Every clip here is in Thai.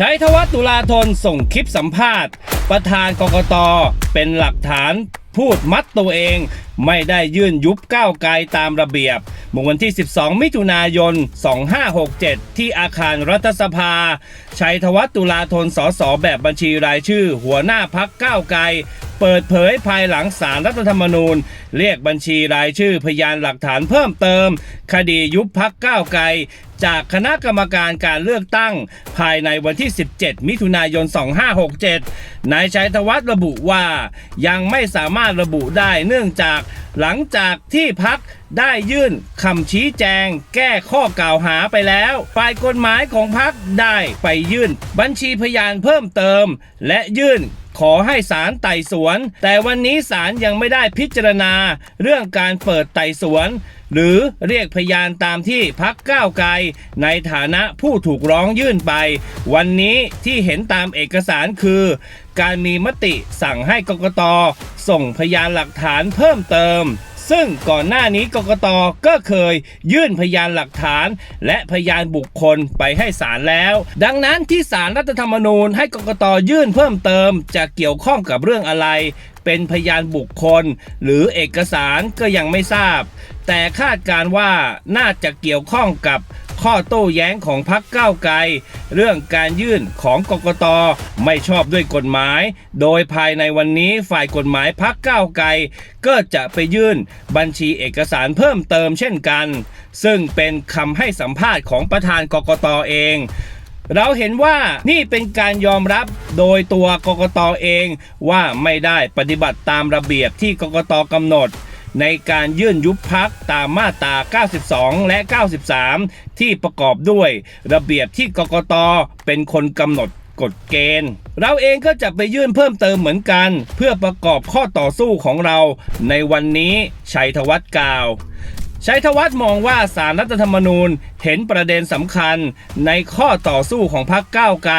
ชัยธวัฒน์ตุลาธนส่งคลิปสัมภาษณ์ ประธานกกตเป็นหลักฐานพูดมัดตัวเอง ไม่ได้ยื่นยุบก้าวไกลตามระเบียบเมื่อวันที่ 12 มิถุนายน 2567 ที่อาคารรัฐสภา ชัยธวัฒน์ตุลาธนสสแบบบัญชีรายชื่อ หัวหน้าพักก้าวไกล เปิดเผยภายหลังสารรัฐธรรมนูญ เรียกบัญชีรายชื่อพยานหลักฐานเพิ่มเติม คดียุบพักก้าวไกลจากคณะกรรมการการเลือกตั้ง ภายในวันที่ 17 มิถุนายน 2567 นายชัยธวัฒน์ระบุว่า ยังไม่สามารถระบุได้เนื่องจาก หลังจากที่พักได้ยื่นคำชี้แจง แก้ข้อกล่าวหาไปแล้วฝ่ายกฎหมายของพักได้ไปยื่น บัญชีพยานเพิ่มเติม และยื่นขอให้ศาลไต่สวน แต่วันนี้ศาลยังไม่ได้พิจารณา เรื่องการเปิดไต่สวน หรือเรียกพยานตามที่พักก้าวไกล ในฐานะผู้ถูกร้องยื่นไป วันนี้ที่เห็นตามเอกสารคือ การมีมติสั่งให้กกตส่งพยานหลักฐานเพิ่มเติม ซึ่งก่อนหน้านี้กกตก็เคยยื่นพยานหลักฐาน และพยานบุคคลไปให้ศาลแล้ว ดังนั้นที่ศาลรัฐธรรมนูญให้กกตยื่นเพิ่มเติม จะเกี่ยวข้องกับเรื่องอะไร เป็นพยานบุคคล หรือเอกสารก็ยังไม่ทราบ แต่คาดการณ์ว่าน่าจะเกี่ยวข้องกับ ข้อโต้แย้งของพรรคก้าวไกล เรื่องการยื่นของกกตไม่ชอบด้วยกฎหมาย โดยภายในวันนี้ฝ่ายกฎหมายพรรคก้าวไกล ก็จะไปยื่นบัญชีเอกสารเพิ่มเติมเช่นกัน ซึ่งเป็นคำให้สัมภาษณ์ของประธานกกตเองเราเห็นว่านี่เป็นการยอมรับโดยตัวกกตเองว่าไม่ได้ปฏิบัติตามระเบียบที่กกตกำหนด ในการยื่นยุบพักตามมาตรา 92 และ 93 ที่ประกอบด้วยระเบียบที่กกตเป็นคนกำหนดกฎเกณฑ์ เราเองก็จะไปยื่นเพิ่มเติมเหมือนกัน เพื่อประกอบข้อต่อสู้ของเรา ในวันนี้ชัยธวัฒน์กล่าวชัยธวัฒน์มองว่าสารรัฐธรรมนูญเห็นประเด็นสำคัญในข้อต่อสู้ของพรรคก้าวไกล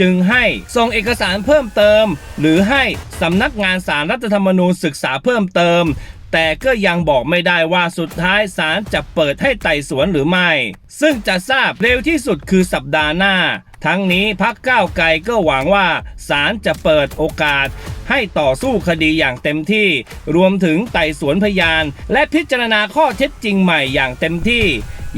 จึงให้ส่งเอกสารเพิ่มเติม หรือให้สำนักงานสารรัฐธรรมนูญศึกษาเพิ่มเติม แต่ก็ยังบอกไม่ได้ว่าสุดท้ายศาลจะเปิดให้ไต่สวนหรือไม่ ซึ่งจะทราบเร็วที่สุดคือสัปดาห์หน้า ทั้งนี้พักก้าวไกลก็หวังว่าศาลจะเปิดโอกาส ให้ต่อสู้คดีอย่างเต็มที่ รวมถึงไต่สวนพยาน และพิจารณาข้อเท็จจริงใหม่อย่างเต็มที่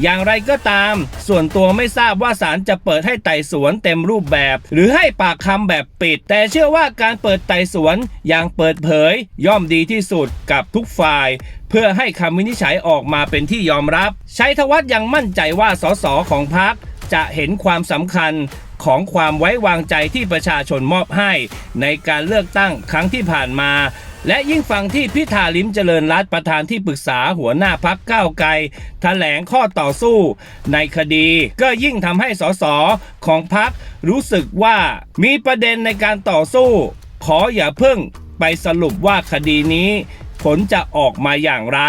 อย่างไรก็ตาม ส่วนตัวไม่ทราบว่าศาลจะเปิดให้ไต่สวนเต็มรูปแบบ หรือให้ปากคำแบบปิด แต่เชื่อว่าการเปิดไต่สวนอย่างเปิดเผย ย่อมดีที่สุดกับทุกฝ่าย เพื่อให้คำวินิจฉัยออกมาเป็นที่ยอมรับ ชัยธวัฒน์ยังมั่นใจว่าสสของพรรคจะเห็นความสำคัญ ของความไว้วางใจที่ประชาชนมอบให้ ในการเลือกตั้งครั้งที่ผ่านมา และยิ่งฟังที่พิธาลิมเจริญรัตน์ประธานที่ปรึกษาหัวหน้าพักก้าวไกลแถลงข้อต่อสู้ ในคดีก็ยิ่งทำให้สสของพักรู้สึกว่ามีประเด็นในการต่อสู้ ขออย่าเพิ่งไปสรุปว่าคดีนี้ ผลจะออกมาอย่างไร